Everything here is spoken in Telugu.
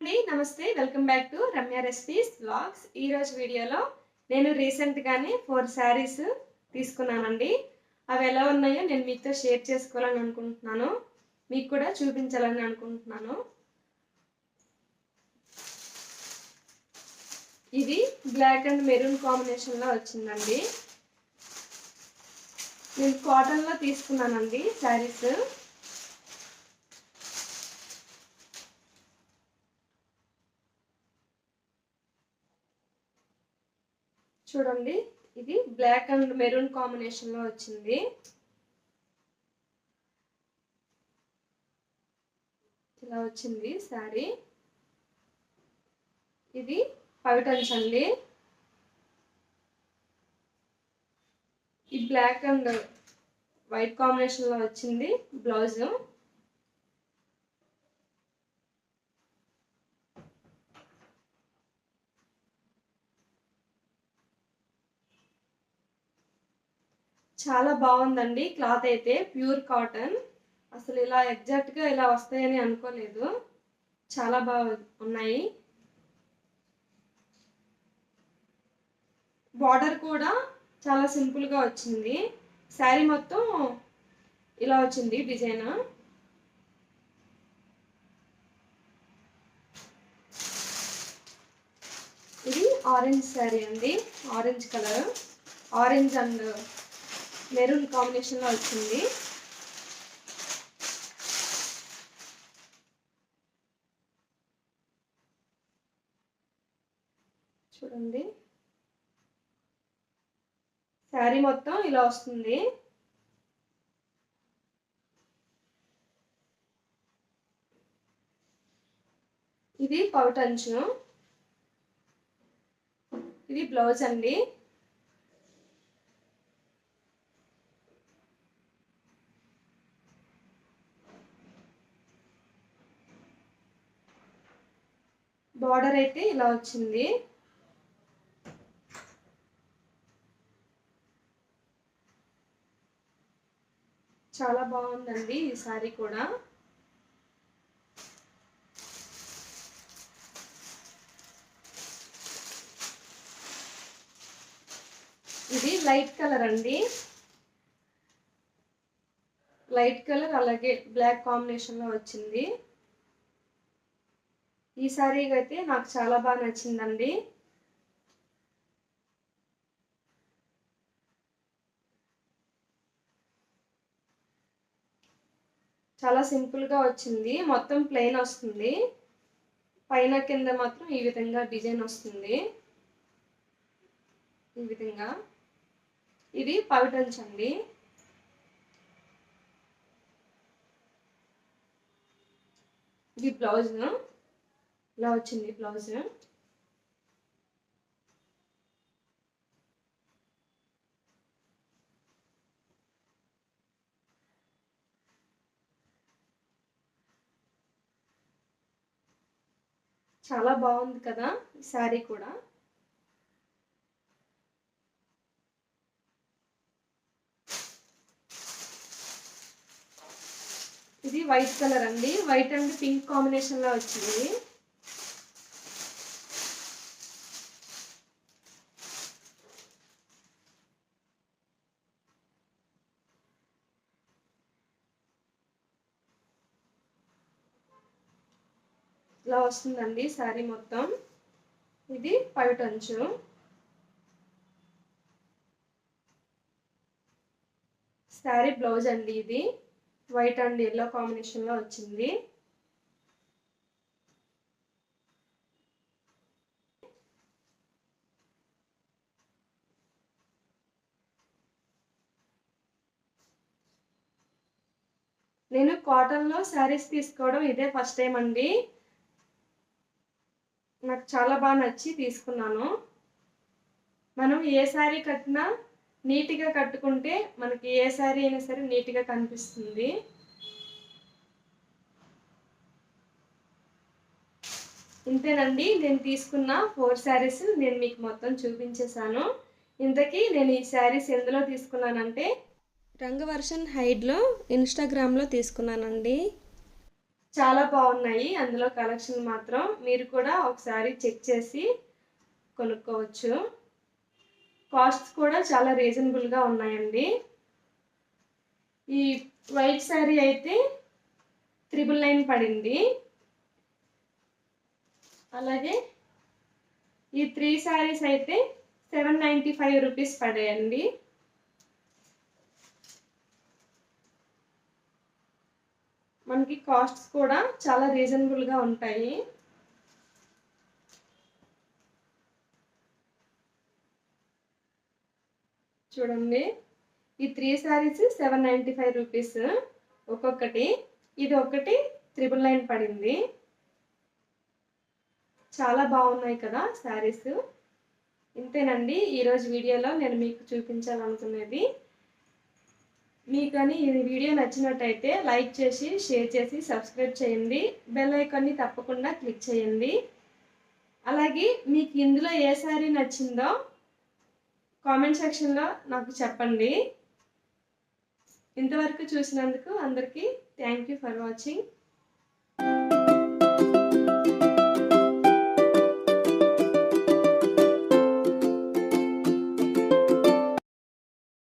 అండి నమస్తే welcome back to Ramya recipes blogs ఈరోజు వీడియోలో నేను రీసెంట్గానే ఫోర్ శారీస్ తీసుకున్నానండి. అవి ఎలా ఉన్నాయో నేను మీతో షేర్ చేసుకోవాలని అనుకుంటున్నాను. మీకు కూడా చూపించాలని అనుకుంటున్నాను. ఇది బ్లాక్ అండ్ మెరూన్ కాంబినేషన్లో వచ్చిందండి. నేను కాటన్లో తీసుకున్నానండి శారీస్. చూడండి. ఇది బ్లాక్ అండ్ మెరూన్ కాంబినేషన్లో వచ్చింది. ఇలా వచ్చింది శారీ. ఇది పవిటన్స్ అండి. ఈ బ్లాక్ అండ్ వైట్ కాంబినేషన్లో వచ్చింది బ్లౌజు. చాలా బాగుందండి. క్లాత్ అయితే ప్యూర్ కాటన్. అసలు ఇలా ఎగ్జాక్ట్గా ఇలా వస్తాయని అనుకోలేదు. చాలా బాగా ఉన్నాయి. బార్డర్ కూడా చాలా సింపుల్గా వచ్చింది. శారీ మొత్తం ఇలా వచ్చింది డిజైన్. ఇది ఆరెంజ్ శారీ అండి. Orange colour. Orange and maroon కాంబినేషన్లో వచ్చింది. చూడండి. శారీ మొత్తం ఇలా వస్తుంది. ఇది పౌటంచు ఇది బ్లౌజ్ అండి. బార్డర్ అయితే ఇలా వచ్చింది. చాలా బాగుందండి ఈ సారీ కూడా. ఇది లైట్ కలర్ అండి. లైట్ కలర్ అలాగే బ్లాక్ కాంబినేషన్లో వచ్చింది. ఈ శారీ అయితే నాకు చాలా బాగా నచ్చిందండి. చాలా సింపుల్గా వచ్చింది. మొత్తం ప్లెయిన్ వస్తుంది. పైన కింద మాత్రం ఈ విధంగా డిజైన్ వస్తుంది. ఈ విధంగా. ఇది పవిటన్స్ అండి. ఇది బ్లౌజ్. ఇలా వచ్చింది బ్లౌజ్ చాలా బాగుంది కదా ఈ శారీ కూడా. ఇది వైట్ కలర్ అండి. వైట్ అండ్ పింక్ కాంబినేషన్లో వచ్చింది. ఇలా వస్తుందండి శారీ మొత్తం. ఇది పైటంచు. శారీ బ్లౌజ్ అండి ఇది. వైట్ అండ్ ఎల్లో కాంబినేషన్లో వచ్చింది. నేను కాటన్లో శారీస్ తీసుకోవడం ఇదే ఫస్ట్ టైం అండి. నాకు చాలా బాగా నచ్చి తీసుకున్నాను. మనం ఏ శారీ కట్టినా నీట్గా కట్టుకుంటే మనకి ఏ శారీ అయినా సరే నీట్గా కనిపిస్తుంది. ఇంతేనండి నేను తీసుకున్న ఫోర్ శారీస్ నేను మీకు మొత్తం చూపించేశాను. ఇంతకీ నేను ఈ శారీస్ ఎందులో తీసుకున్నానంటే రంగవర్షన్ హైడ్లో ఇన్స్టాగ్రామ్లో తీసుకున్నానండి. చాలా బాగున్నాయి. అందులో కలెక్షన్ మాత్రం మీరు కూడా ఒకసారి చెక్ చేసి కొనుక్కోవచ్చు. కాస్ట్స్ కూడా చాలా రీజనబుల్గా ఉన్నాయండి. ఈ వైట్ శారీ అయితే త్రిబుల్ నైన్ పడింది. అలాగే ఈ త్రీ శారీస్ అయితే సెవెన్ నైంటీ ఫైవ్ రూపీస్ పడాయండి. మనకి కాస్ట్స్ కూడా చాలా రీజనబుల్గా ఉంటాయి. చూడండి. ఈ three saris seven ninety five rupees ఒక్కొక్కటి. ఇది ఒకటి త్రిబుల్ నైన్ పడింది. చాలా బాగున్నాయి కదా శారీస్ ఇంతేనండి. ఈరోజు వీడియోలో నేను మీకు చూపించాలనుకునేది. మీకు కానీ ఈ వీడియో నచ్చినట్టయితే లైక్ చేసి షేర్ చేసి సబ్స్క్రైబ్ చేయండి. బెల్ ఐకాన్ని తప్పకుండా క్లిక్ చేయండి. అలాగే మీకు ఇందులో ఏ శారీ నచ్చిందో కామెంట్ సెక్షన్లో నాకు చెప్పండి. ఇంతవరకు చూసినందుకు అందరికీ థ్యాంక్ యూ ఫర్ వాచింగ్.